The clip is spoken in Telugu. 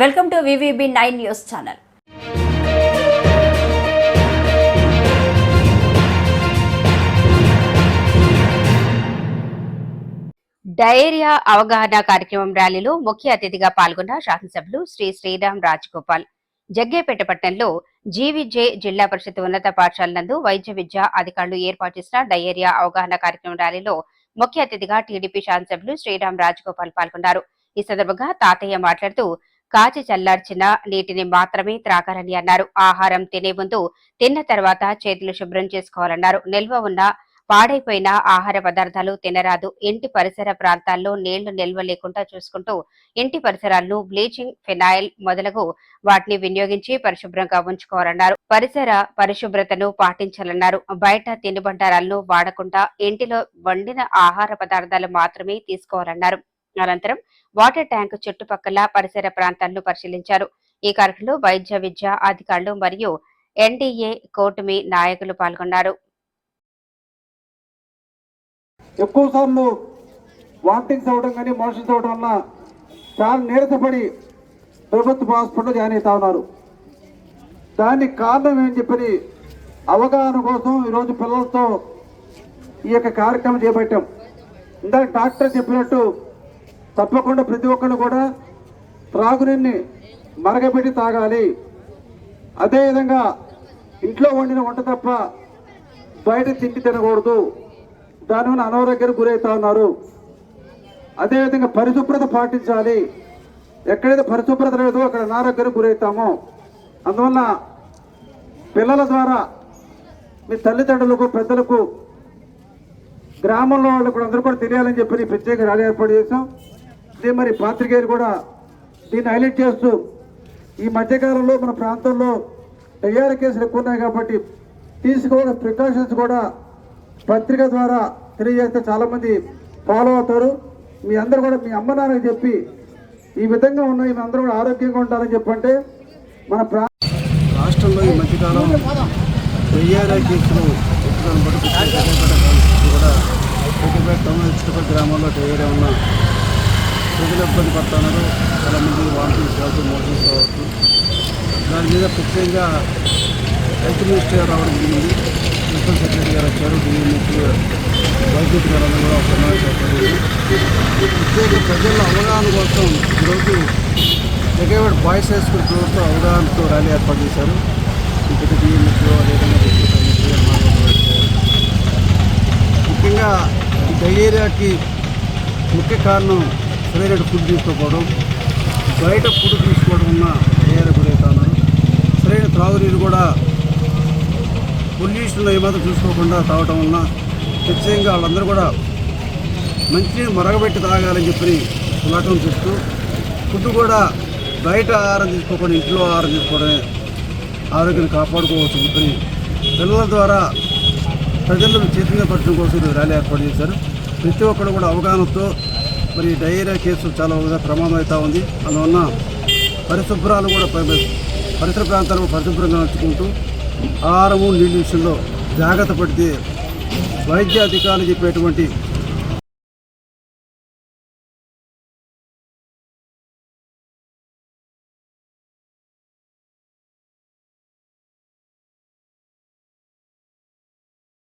Welcome to VVB nine news channel. Diarrhoea అవగాహన కార్యక్రమం ర్యాలీలో ముఖ్య అతిథిగా పాల్గొన్న శాసనసభ్యులు శ్రీ శ్రీరామ్ రాజగోపాల్. జగ్గేపేట పట్టణంలో జీవిజే జిల్లా పరిషత్ ఉన్నత పాఠశాల నందు వైద్య విద్య అధికారులు ఏర్పాటు చేసిన డయేరియా అవగాహన కార్యక్రమం ర్యాలీలో ముఖ్య అతిథిగా టీడీపీ శాసనసభ్యులు శ్రీరామ్ రాజగోపాల్ పాల్గొన్నారు. ఈ సందర్భంగా తాతయ్య మాట్లాడుతూ కాచి చల్లార్చిన నీటిని మాత్రమే త్రాగాలని అన్నారు. ఆహారం తినే ముందు తిన్న తర్వాత చేతులు శుభ్రం చేసుకోవాలన్నారు. నిల్వ ఉన్న పాడైపోయిన ఆహార పదార్థాలు తినరాదు. ఇంటి పరిసర ప్రాంతాల్లో నీళ్ళు నిల్వ లేకుండా చూసుకుంటూ ఇంటి పరిసరాలను బ్లీచింగ్ ఫినాయిల్ మొదలగు వాటిని వినియోగించి పరిశుభ్రంగా ఉంచుకోవాలన్నారు. పరిసర పరిశుభ్రతను పాటించాలన్నారు. బయట తినుబండారాలను వాడకుండా ఇంటిలో వండిన ఆహార పదార్థాలు మాత్రమే తీసుకోవాలన్నారు. అనంతరం వాటర్ ట్యాంక్ చుట్టుపక్కల పరిసర ప్రాంతాలను పరిశీలించారు. ఈ కార్యక్రమంలో వైద్య విద్య అధికారులు మరియు ఎన్డీఏ కూటమి నాయకులు పాల్గొన్నారు. ఎక్కువ సార్లు వామిటింగ్స్ అవ్వడం కానీ మోషన్స్ అవడం వల్ల చాలా నీరసపడి ప్రభుత్వ హాస్పిటల్లో జాయిన్ అవుతా ఉన్నారు. దానికి కారణం ఏం చెప్పని అవగాహన కోసం ఈరోజు పిల్లలతో ఈ యొక్క కార్యక్రమం చేపట్టాం. ఇందాక డాక్టర్ చెప్పినట్టు తప్పకుండా ప్రతి ఒక్కరు కూడా త్రాగునీరిని మరగబెట్టి తాగాలి. అదేవిధంగా ఇంట్లో వండిన వంట తప్ప బయట తిండి తినకూడదు. దానివల్ల అనారోగ్యానికి గురవుతా ఉన్నారు. అదేవిధంగా పరిశుభ్రత పాటించాలి. ఎక్కడైతే పరిశుభ్రత లేదో అక్కడ అనారోగ్యానికి గురవుతాము. అందువల్ల పిల్లల ద్వారా మీ తల్లిదండ్రులకు పెద్దలకు గ్రామంలో వాళ్ళు కూడా అందరూ కూడా తెలియాలని చెప్పి ప్రత్యేక ర్యాలీ ఏర్పాటు చేశాం. ఇదే మరి పాత్రికేయులు కూడా దీన్ని హైలైట్ చేస్తూ ఈ మధ్యకాలంలో మన ప్రాంతంలో తయారు కేసులు ఎక్కువ ఉన్నాయి కాబట్టి తీసుకోవాల్సిన ప్రికాషన్స్ కూడా పత్రిక ద్వారా తెలియజేస్తే చాలామంది ఫాలో అవుతారు. మీ అందరూ కూడా మీ అమ్మ నాన్నకి చెప్పి ఈ విధంగా ఉన్నాయి మీ అందరూ కూడా ఆరోగ్యంగా ఉంటారని చెప్పంటే మన ప్రా రాష్ట్రంలో ఈ మధ్యకాలం వెయ్యాల కేసులు కూడా పేటపేట టౌన్ చుట్టుపక్కల గ్రామాల్లో ఉన్న ప్రజలు ఇబ్బంది పడుతున్నారు చాలామంది వామిటింగ్స్ కావచ్చు మోషన్స్ కావచ్చు దాని మీద ప్రత్యేకంగా హెల్త్ మినిస్టర్ గారు రావడం జరిగింది. ప్రిన్సిపల్ సెక్రటరీ గారు వచ్చారు. డిఎంఎస్ వైద్య గారు కూడా సమావేశం ప్రత్యేక ప్రజల అవగాహన కోసం ఈరోజు జగేవాడ బాయ్స్ హై స్కూల్ ప్రభుత్వ అవగాహనతో ర్యాలీ ఏర్పాటు చేశారు. ఇక్కడ డిఎంఎస్ అదేవిధంగా ముఖ్యంగా ఈ డయేరియాకి ముఖ్య కారణం సరైన ఫుడ్ తీసుకోకపోవడం బయట ఫుడ్ తీసుకోవడం ఉన్న డయేరియా గురవుతా సరైన త్రాగునీరు కూడా పొల్యూషన్లో ఏమాత్రం చూసుకోకుండా తాగటం వలన ఖచ్చితంగా వాళ్ళందరూ కూడా మంచినీరు మరగబెట్టి తాగాలని చెప్పి పులాటం చేస్తూ ఫుడ్ కూడా బయట ఆహారం తీసుకోకుండా ఇంట్లో ఆహారం తీసుకోవడమే ఆరోగ్యాన్ని కాపాడుకోవచ్చు చెప్పి పిల్లల ద్వారా ప్రజలను చైతన్యపరచడం కోసం ర్యాలీ ఏర్పాటు చేశారు. ప్రతి ఒక్కరు కూడా అవగాహనతో మరి డయేరియా కేసు చాలా ప్రమాదం అవుతూ ఉంది. అందువలన పరిశుభ్రాలు కూడా పరిసర ప్రాంతాలను పరిశుభ్రంగా ఉంచుకుంటూ ఆహారము నీళ్ళ విషయంలో జాగ్రత్త పడితే వైద్య అధికారులు చెప్పేటువంటి